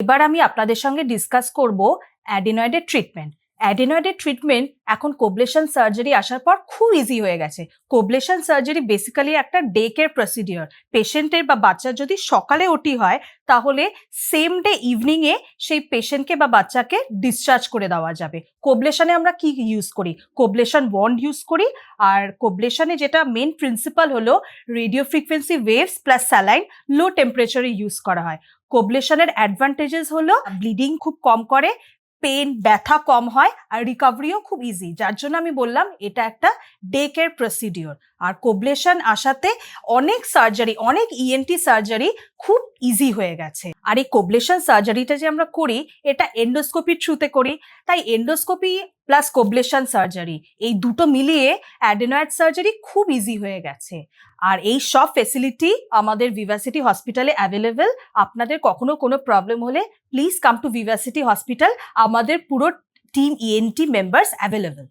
এবার আমি আপনাদের সঙ্গে ডিসকাস করব অ্যাডিনয়েডের ট্রিটমেন্ট অ্যাডিনয়েডের ট্রিটমেন্ট এখন কোবলেশন সার্জারি আসার পর খুব ইজি হয়ে গেছে। কোবলেশন সার্জারি বেসিক্যালি একটা ডে কেয়ার প্রসিডিওর পেশেন্টের বা বাচ্চার যদি সকালে ওটি হয়, তাহলে সেম ডে ইভিনিংয়ে সেই পেশেন্টকে বা বাচ্চাকে ডিসচার্জ করে দেওয়া যাবে। কোবলেশনে আমরা কি ইউজ করি? কোবলেশন ওয়ান্ড ইউজ করি। আর কোবলেশনে যেটা মেন প্রিন্সিপাল হলো radio frequency waves plus saline low টেম্পারেচারে ইউজ করা হয়। কোবলেশনের অ্যাডভান্টেজেস হলো ব্লিডিং খুব কম করে পেন ব্যথা কম হয় আর রিকভারিও খুব ইজি যার জন্য আমি বললাম এটা একটা ডে কেয়ার প্রসিডিওর আর কোবলেশন আসাতে অনেক সার্জারি অনেক ইএনটি সার্জারি খুব ইজি হয়ে গেছে। আর এই কোবলেশন সার্জারিটা যে আমরা করি, এটা এন্ডোস্কোপির থ্রুতে করি। তাই এন্ডোস্কোপি প্লাস কোবলেশন সার্জারি এই দুটো মিলিয়ে অ্যাডেনয়েড সার্জারি খুব ইজি হয়ে গেছে। আর এই সব ফেসিলিটি আমাদের ভিভার্সিটি হসপিটালে অ্যাভেলেবেল আপনাদের কখনো কোনো প্রবলেম হলে please come to Vivarsity hospital আমাদের পুরো টিম ইএনটি মেম্বার্স অ্যাভেলেবেল